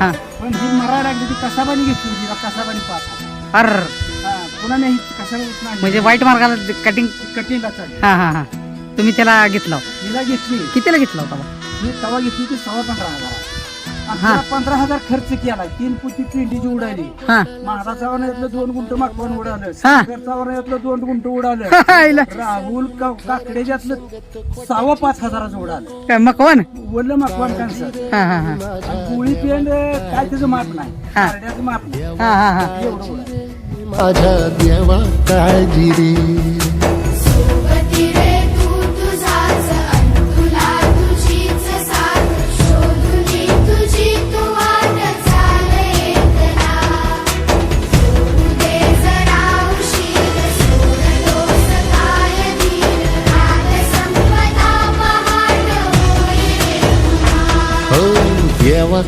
हा. पण ही लागली ती कसाबानी घेतली होती तिला कसाबानी पाच हजार. अर. हा, पुन्हा नाही कसा म्हणजे वाईट मार्गाला कटिंग चालेल. हा हा हा. तुम्ही त्याला घेतला? हिला घेतली. कितीला घेतला होता? बा? ही तवा घेतली ती सव्वा पंधरा हजार हा. पंधरा हजार खर्च केला तीन पुती पेंडीची उडाली. हा. चावण्यातलं दोन गुंट मागवून उडालं. हा. चावण्यातलं दोन गुंट उडालं. आईला. राहुल का- काकडेच्यातलं पाच हजाराचं उडालं. काय मकवान. वल्ल मागवान कॅन्सर हा हा हा. गोळी पेंड काय त्याचं माप नाही. हा. करड्याचं माप नाही. हा हा हा. एवढं उडालं. माझ्या देवा काळजी रे. संपदा पहाट होईल हो देवा